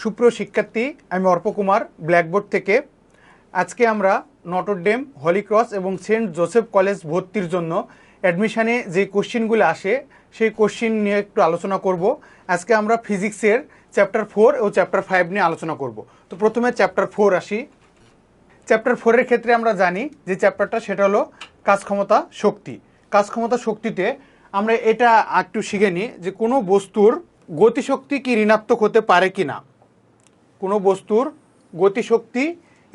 সুপ্রিয় শিক্ষার্থী, আমি অর্প কুমার ব্ল্যাকবোর্ড থেকে। আজকে আমরা নটরডেম হলিক্রস এবং সেন্ট জোসেফ কলেজ ভর্তির জন্য অ্যাডমিশানে যে কোশ্চিনগুলো আসে, সেই কোশ্চিন নিয়ে একটু আলোচনা করব। আজকে আমরা ফিজিক্সের চ্যাপ্টার ফোর ও চ্যাপ্টার ফাইভ নিয়ে আলোচনা করব। তো প্রথমে চ্যাপ্টার ফোর আসি। চ্যাপ্টার ফোরের ক্ষেত্রে আমরা জানি যে চ্যাপ্টারটা সেটা হলো কাজ ক্ষমতা, শক্তি। কাজ ক্ষমতা, শক্তিতে আমরা এটা একটু শিখে নিই যে কোনো বস্তুর গতিশক্তি কি ঋণাত্মক হতে পারে কি না কোনো বস্তুর গতিশক্তি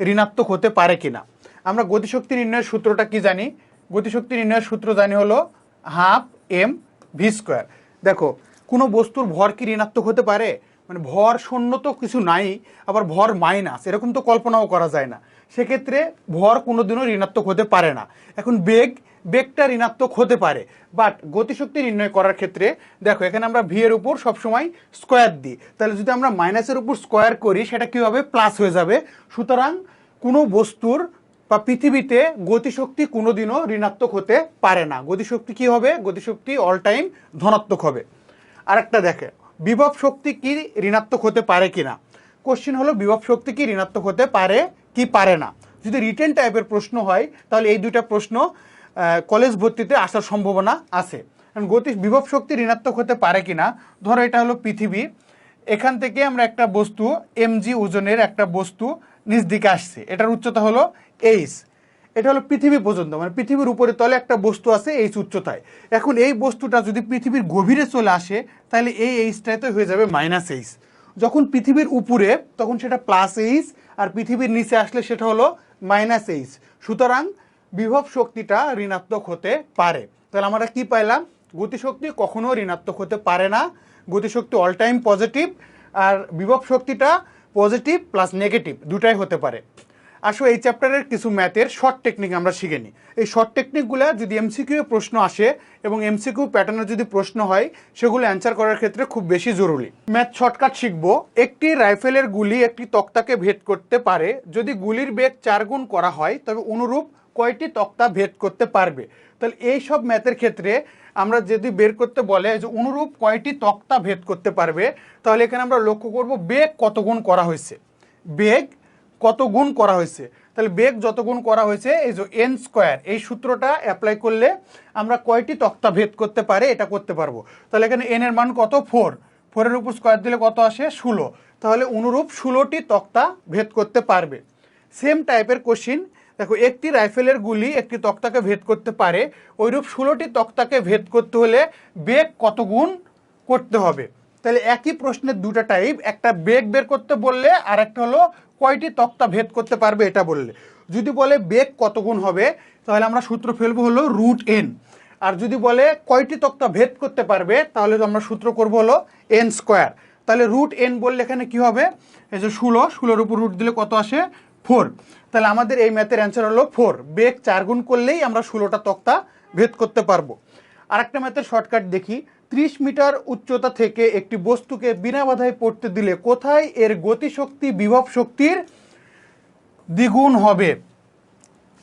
ঋণাত্মক হতে পারে কি না আমরা গতিশক্তি নির্ণয়ের সূত্রটা কি জানি? গতিশক্তি নির্ণয়ের সূত্র জানি হলো হাফ এম ভি স্কোয়ার। দেখো, কোনো বস্তুর ভর কি ঋণাত্মক হতে পারে? মানে ভর শূন্য তো কিছু নাই, আবার ভর মাইনাস, এরকম তো কল্পনাও করা যায় না। সেক্ষেত্রে ভর কোনোদিনও ঋণাত্মক হতে পারে না। এখন বেগ বেগটা ঋণাত্মক হতে পারে। বাট গতিশক্তি নির্ণয় করার ক্ষেত্রে, দেখো, এখানে আমরা ভি এর উপর সবসময় স্কোয়ার দিই। তাহলে যদি আমরা মাইনাসের উপর স্কোয়ার করি, সেটা কী হবে? প্লাস হয়ে যাবে। সুতরাং কোনো বস্তুর বা পৃথিবীতে গতিশক্তি কোনোদিনও ঋণাত্মক হতে পারে না। গতিশক্তি কি হবে? গতিশক্তি অল টাইম ধনাত্মক হবে। আরেকটা দেখে, বিভব শক্তি কি ঋণাত্মক হতে পারে কি না কোশ্চিন হলো, বিভব শক্তি কি ঋণাত্মক হতে পারে কি পারে না? যদি রিটেন টাইপের প্রশ্ন হয়, তাহলে এই দুইটা প্রশ্ন কলেজ ভর্তিতে আসার সম্ভাবনা আছে। গতি, বিভব শক্তি ঋণাত্মক হতে পারে কি না ধরো এটা হলো পৃথিবী। এখান থেকে আমরা একটা বস্তু এমজি ওজনের একটা বস্তু নিচ দিকে আসছে। এটার উচ্চতা হলো এইচ এটা হলো পৃথিবী পর্যন্ত মানে পৃথিবীর উপরে তলে একটা বস্তু আছে এইচ উচ্চতায়। এখন এই বস্তুটা যদি পৃথিবীর গভীরে চলে আসে, তাহলে এই এইচটায় তো হয়ে যাবে মাইনাস এইচ যখন পৃথিবীর উপরে, তখন সেটা প্লাস এইচ আর পৃথিবীর নিচে আসলে সেটা হলো মাইনাস এইচ সুতরাং বিভব শক্তিটা ঋণাত্মক হতে পারে। তাহলে আমরা কি পাইলাম? গতিশক্তি কখনো ঋণাত্মক হতে পারে না। গতিশক্তি অল টাইম পজিটিভ আর বিভব শক্তিটা পজিটিভ প্লাস নেগেটিভ দুটাই হতে পারে। আসো এই চ্যাপ্টারের কিছু ম্যাথের শর্ট টেকনিক আমরা শিখে নিই। এই শর্ট টেকনিকগুলো যদি এমসিকিউ প্রশ্ন আসে এবং এমসিকিউ প্যাটার্নের যদি প্রশ্ন হয়, সেগুলো অ্যান্সার করার ক্ষেত্রে খুব বেশি জরুরি। ম্যাথ শর্টকাট শিখব। একটি রাইফেলের গুলি একটি তক্তাকে ভেদ করতে পারে। যদি গুলির বেগ চার গুণ করা হয়, তবে অনুরূপ কয়টি তক্তা ভেদ করতে পারবে? তাহলে এই সব ম্যাথের ক্ষেত্রে আমরা যদি বের করতে বলে যে অনুরূপ কয়টি তক্তা ভেদ করতে পারবে, তাহলে এখানে আমরা লক্ষ্য করব বেগ কত গুণ করা হয়েছে। বেগ কত গুণ করা হয়েছে। তাহলে বেগ যত গুণ করা হয়েছে, এই যে এন স্কোয়ার এই সূত্রটা অ্যাপ্লাই করলে আমরা কয়টি তক্তা ভেদ করতে পারে এটা করতে পারব। তাহলে এখানে এনের মান কত? ফোর ফোরের উপর স্কোয়ার দিলে কত আসে? ষোলো। তাহলে অনুরূপ ষোলোটি তক্তা ভেদ করতে পারবে। সেম টাইপের কোশ্চিন দেখো, একটি রাইফেলের গুলি একটি তক্তাকে ভেদ করতে পারে। ওইরূপ ষোলোটি তক্তাকে ভেদ করতে হলে বেগ কত গুণ করতে হবে? তাহলে একই প্রশ্নের দুটো টাইপ একটা বেগ বের করতে বললে আর একটা হলো কয়টি তক্তা ভেদ করতে পারবে এটা বললে। যদি বলে বেগ কত গুণ হবে, তাহলে আমরা সূত্র ফেলব হলো রুট এন আর যদি বলে কয়টি তক্তা ভেদ করতে পারবে, তাহলে আমরা সূত্র করব হলো এন স্কোয়ার তাহলে রুট এন বললে এখানে কি হবে? এই যে ষোলো, ষোলোর উপর রুট দিলে কত আসে? ফোর। তাহলে আমাদের এই ম্যাথের অ্যান্সার হলো ফোর। বেগ চার গুণ করলেই আমরা ষোলোটা তক্তা ভেদ করতে পারব। আরেকটা ম্যাথের শর্টকাট দেখি। ত্রিশ মিটার উচ্চতা থেকে একটি বস্তুকে বিনা বাধায় পড়তে দিলে কোথায় এর গতিশক্তি, বিভব শক্তির দ্বিগুণ হবে?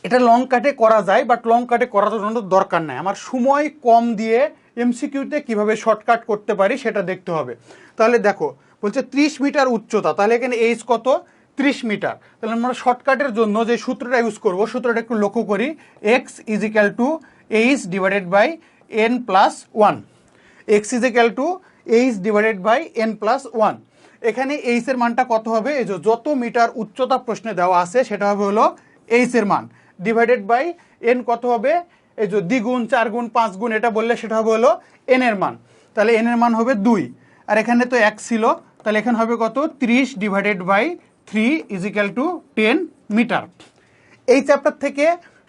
এটা লং কাটে করা যায় বাট লং কাটে করার জন্য দরকার নাই। আমার সময় কম দিয়ে এমসিকিউতে কীভাবে শর্টকাট করতে পারি সেটা দেখতে হবে। তাহলে দেখো, বলছে ত্রিশ মিটার উচ্চতা, তাহলে এখানে এইচ কত? ত্রিশ মিটার। তাহলে আমরা শর্টকাটের জন্য যে সূত্রটা ইউজ করব, সূত্রটা একটু লক্ষ্য করি। X is equal to H divided by N plus one X is equal to H divided by N plus one এখানে এইচ এর মানটা কত হবে? এই যত মিটার উচ্চতা প্রশ্নে দেওয়া আছে, সেটা হবে হলো এইচ এর মান। ডিভাইডেড বাই এন কত হবে? এই যে দ্বিগুণ চার গুণ পাঁচ গুণ এটা বললে সেটা হবে হলো এন এর মান। তাহলে এন এর মান হবে দুই। আর এখানে তো এক ছিল, তাহলে এখানে হবে কত? ত্রিশ divided by three is equal to ten metre এই চ্যাপ্টার থেকে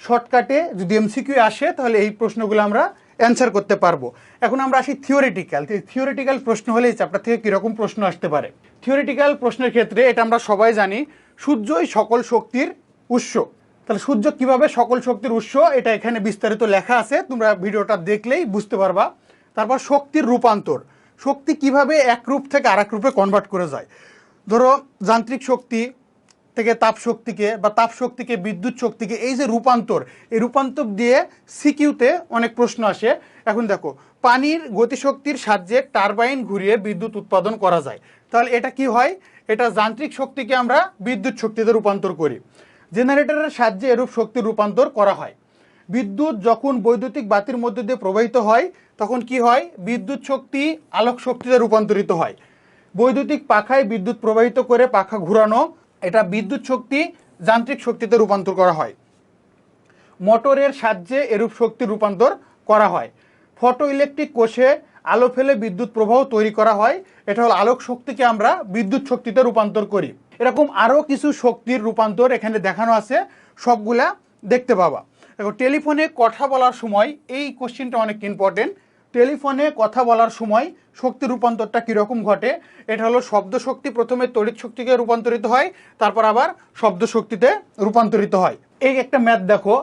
শর্টকাটে যদি এমসিকিউ আসে, তাহলে এই প্রশ্নগুলো আমরা অ্যান্সার করতে পারব। এখন আমরা আসি থিওরিটিক্যাল থিওরিটিক্যাল প্রশ্ন হলে এই চ্যাপ্টার থেকে কীরকম প্রশ্ন আসতে পারে? থিওরিটিক্যাল প্রশ্নের ক্ষেত্রে এটা আমরা সবাই জানি, সূর্যই সকল শক্তির উৎস। তাহলে সূর্য কীভাবে সকল শক্তির উৎস? এটা এখানে বিস্তারিত লেখা আছে, তোমরা ভিডিওটা দেখলেই বুঝতে পারবা। তারপর শক্তির রূপান্তর। শক্তি কীভাবে এক রূপ থেকে আরেক রূপে কনভার্ট করে যায়? ধরো যান্ত্রিক শক্তি থেকে তাপ শক্তিকে বা তাপ শক্তিকে বিদ্যুৎ শক্তিকে এই যে রূপান্তর, এই রূপান্তর দিয়ে সিকিউতে অনেক প্রশ্ন আসে। এখন দেখো, পানির গতিশক্তির সাহায্যে টারবাইন ঘুরিয়ে বিদ্যুৎ উৎপাদন করা যায়। তাহলে এটা কি হয়? এটা যান্ত্রিক শক্তিকে আমরা বিদ্যুৎ শক্তিতে রূপান্তর করি। জেনারেটরের সাহায্যে এরূপ শক্তির রূপান্তর করা হয়। বিদ্যুৎ যখন বৈদ্যুতিক বাতির মধ্যে দিয়ে প্রবাহিত হয়, তখন কি হয়? বিদ্যুৎ শক্তি আলোক শক্তিতে রূপান্তরিত হয়। বৈদ্যুতিক পাখায় বিদ্যুৎ প্রবাহিত করে পাখা ঘোরানো, এটা বিদ্যুৎ শক্তি যান্ত্রিক শক্তিতে রূপান্তর করা হয়। মোটরের সাহায্যে এরূপ শক্তি রূপান্তর করা হয়। ফটো ইলেকট্রিক কোষে আলো ফেলে বিদ্যুৎ প্রবাহ তৈরি করা হয়। এটা হলো আলোক শক্তিকে আমরা বিদ্যুৎ শক্তিতে রূপান্তর করি। এরকম আরও কিছু শক্তির রূপান্তর এখানে দেখানো আছে, সবগুলা দেখতে পাবা। দেখো, টেলিফোনে কথা বলার সময় এই কোশ্চেনটা অনেক ইম্পর্টেন্ট টেলিফোনে কথা বলার সময় শক্তি রূপান্তরটা কীরকম ঘটে? এটা হলো শব্দ শক্তি প্রথমে তড়িৎ শক্তিকে রূপান্তরিত হয়, তারপর আবার শব্দ শক্তিতে রূপান্তরিত হয়। এই একটা ম্যাথ দেখো,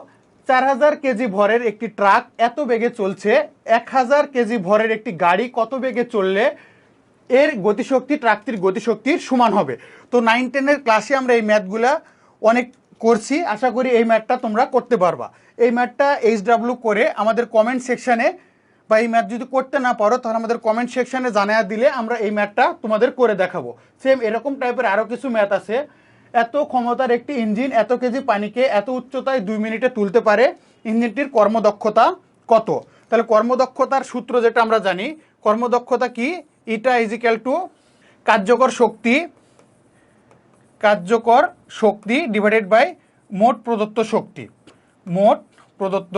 চার হাজার কেজি ভরের একটি ট্রাক এত বেগে চলছে, এক হাজার কেজি ভরের একটি গাড়ি কত বেগে চললে এর গতিশক্তি, ট্রাকটির গতিশক্তির সমান হবে? তো নাইন টেনের ক্লাসে আমরা এই ম্যাথগুলা অনেক করছি, আশা করি এই ম্যাথটা তোমরা করতে পারবা। এই ম্যাথটা এইচ ডাব্লিউ করে আমাদের কমেন্ট সেকশানে বা এই ম্যাথ যদি করতে না পারো, তাহলে আমাদের কমেন্ট সেকশানে জানায়া দিলে আমরা এই ম্যাথটা তোমাদের করে দেখাবো। সেম এরকম টাইপের আরও কিছু ম্যাথ আছে। এত ক্ষমতার একটি ইঞ্জিন এত কেজি পানিকে এত উচ্চতায় দুই মিনিটে তুলতে পারে ইঞ্জিনটির কর্মদক্ষতা কত? তাহলে কর্মদক্ষতার সূত্র যেটা আমরা জানি, কর্মদক্ষতা কি? ইটা ইজিক্যাল টু কার্যকর শক্তি কার্যকর শক্তি ডিভাইডেড বাই মোট প্রদত্ত শক্তি। মোট প্রদত্ত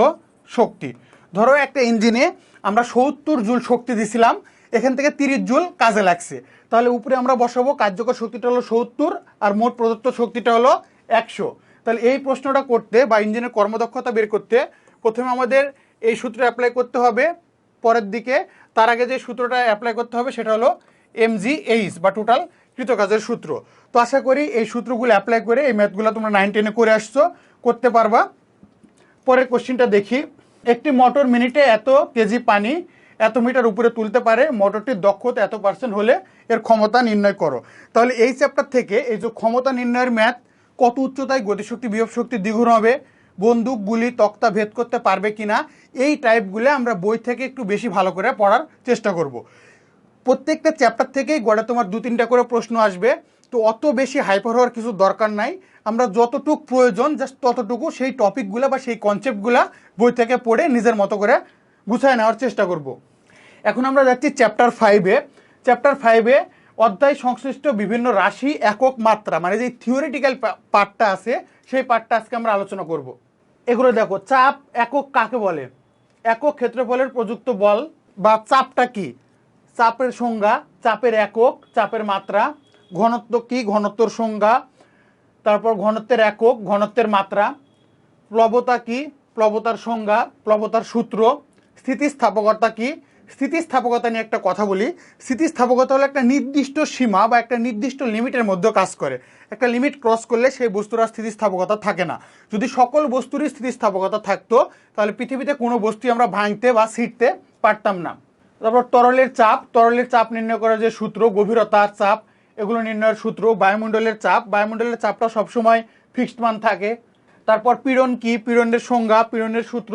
শক্তি। ধরো একটা ইঞ্জিনে আমরা সত্তর জুল শক্তি দিছিলাম, এখান থেকে তিরিশ জুল কাজে লাগছে। তাহলে উপরে আমরা বসাবো, কার্যকর শক্তিটা হলো সত্তর আর মোট প্রদত্ত শক্তিটা হলো একশো। তাহলে এই প্রশ্নটা করতে বা ইঞ্জিনের কর্মদক্ষতা বের করতে প্রথমে আমাদের এই সূত্র অ্যাপ্লাই করতে হবে, পরের দিকে তার আগে যে সূত্রটা অ্যাপ্লাই করতে হবে সেটা হলো এমজিএইচ বা টোটাল কৃতকাজের সূত্র। তো আশা করি এই সূত্রগুলো অ্যাপ্লাই করে এই ম্যাথগুলো তোমরা নাইন টেনে করে আসছো, করতে পারবা। পরের কোশ্চিনটা দেখি। একটি মোটর মিনিটে এত কেজি পানি, এত মিটার উপরে তুলতে পারে, মোটরটির দক্ষতা এত পার্সেন্ট হলে এর ক্ষমতা নির্ণয় করো। তাহলে এই চ্যাপ্টার থেকে এই যে ক্ষমতা নির্ণয়ের ম্যাথ কত উচ্চতায় গতিশক্তি বিভব শক্তি দ্বিগুণ হবে, বন্দুক, গুলি, তক্তা ভেদ করতে পারবে কিনা, এই টাইপগুলো আমরা বই থেকে একটু বেশি ভালো করে পড়ার চেষ্টা করব। প্রত্যেকটা চ্যাপ্টার থেকেই গড়ে তোমার দু তিনটা করে প্রশ্ন আসবে। তো অত বেশি হাইপার হওয়ার কিছু দরকার নাই। আমরা যতটুক প্রয়োজন জাস্ট ততটুকু সেই টপিকগুলো বা সেই কনসেপ্টগুলো বই থেকে পড়ে নিজের মতো করে গুছায় নেওয়ার চেষ্টা করব। এখন আমরা যাচ্ছি চ্যাপ্টার ফাইভে চ্যাপ্টার ফাইভে অধ্যায় সংশ্লিষ্ট বিভিন্ন রাশি একক মাত্রা মানে যে থিওরিটিক্যাল পার্টটা আছে, সেই পার্টটা আজকে আমরা আলোচনা করব। এগুলো দেখো, চাপ একক কাকে বলে? একক ক্ষেত্রফলের প্রযুক্ত বল বা চাপটা কি? চাপের সংজ্ঞা, চাপের একক, চাপের মাত্রা ঘনত্ব কি? ঘনত্বর সংজ্ঞা। তারপর ঘনত্বের একক, ঘনত্বের মাত্রা। প্লবতা কি? প্লবতার সংজ্ঞা, প্লবতার সূত্র। স্থিতিস্থাপকতা কি? স্থিতিস্থাপকতা নিয়ে একটা কথা বলি। স্থিতিস্থাপকতা হলো একটা নির্দিষ্ট সীমা বা একটা নির্দিষ্ট লিমিটের মধ্যে কাজ করে। একটা লিমিট ক্রস করলে সেই বস্তুর আর স্থিতিস্থাপকতা থাকে না। যদি সকল বস্তুরই স্থিতিস্থাপকতা থাকতো, তাহলে পৃথিবীতে কোনো বস্তু আমরা ভাঙতে বা ছিঁড়তে পারতাম না। তারপর তরলের চাপ। তরলের চাপ নির্ণয় করার যে সূত্র, গভীরতার চাপ এগুলো নির্ণয়ের সূত্র, বায়ুমণ্ডলের চাপ। বায়ুমণ্ডলের চাপটা সবসময় ফিক্সড মান থাকে। তারপর পীড়ন কি? পীড়নের সংজ্ঞা, পীড়নের সূত্র,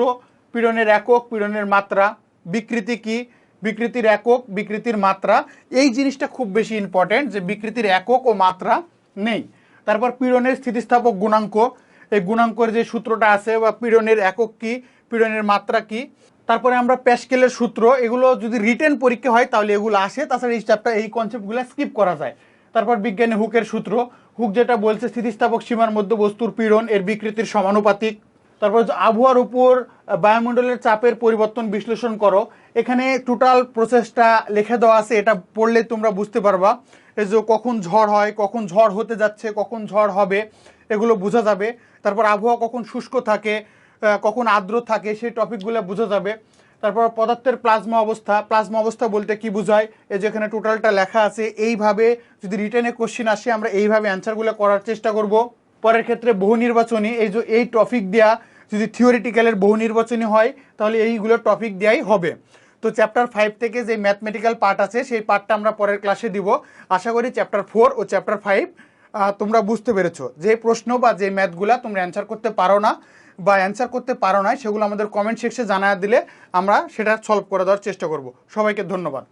পীড়নের একক, পীড়নের মাত্রা। বিকৃতি কি? বিকৃতির একক, বিকৃতির মাত্রা। এই জিনিসটা খুব বেশি ইম্পর্ট্যান্ট যে বিকৃতির একক ও মাত্রা নেই। তারপর পীড়নের স্থিতিস্থাপক গুণাঙ্ক। এই গুণাঙ্কের যে সূত্রটা আছে বা পীড়নের একক কি, পীড়নের মাত্রা কি? তারপরে আমরা প্যাসকেলের সূত্র। এগুলো যদি রিটেন পরীক্ষা হয়, তাহলে এগুলো আসে। তাছাড়া এই চ্যাপ্টার এই কনসেপ্টগুলো স্কিপ করা যায়। তারপর বিজ্ঞানী হুকের সূত্র। হুক যেটা বলছে, স্থিতিস্থাপক সীমার মধ্যে বস্তুর পীড়ন, এর বিকৃতির সমানুপাতিক। তারপর আবহাওয়ার উপর বায়ুমণ্ডলের চাপের পরিবর্তন বিশ্লেষণ করো। এখানে টোটাল প্রসেসটা লিখে দেওয়া আছে, এটা পড়লে তোমরা বুঝতে পারবা। এই যে কখন ঝড় হয়, কখন ঝড় হতে যাচ্ছে, কখন ঝড় হবে, এগুলো বোঝা যাবে। তারপর আবহাওয়া কখন শুষ্ক থাকে কখন আর্দ্র থাকে, সেই টপিকগুলো বোঝা যাবে। তারপর পদার্থের প্লাজমা অবস্থা প্লাজমা অবস্থা বলতে কি বোঝায়? এই যেখানে টোটালটা লেখা আছে, এইভাবে যদি রিটার্নে কোশ্চিন আসে, আমরা এইভাবে অ্যান্সারগুলো করার চেষ্টা করব। পরের ক্ষেত্রে বহু নির্বাচনী, এই যে এই টপিক দেয়া যদি থিওরিটিক্যালের বহু নির্বাচনী হয়, তাহলে এইগুলো টপিক দেওয়াই হবে। তো চ্যাপ্টার ফাইভ থেকে যে ম্যাথমেটিক্যাল পার্ট আছে, সেই পার্টটা আমরা পরের ক্লাসে দিব। আশা করি চ্যাপ্টার ফোর ও চ্যাপ্টার ফাইভ তোমরা বুঝতে পেরেছ। যে প্রশ্ন বা যে ম্যাথগুলা তোমরা অ্যান্সার করতে পারো না বা অ্যান্সার করতে পারো নাই, সেগুলো আমাদের কমেন্ট সেকশে জানা দিলে আমরা সেটা সলভ করে দেওয়ার চেষ্টা করব। সবাইকে ধন্যবাদ।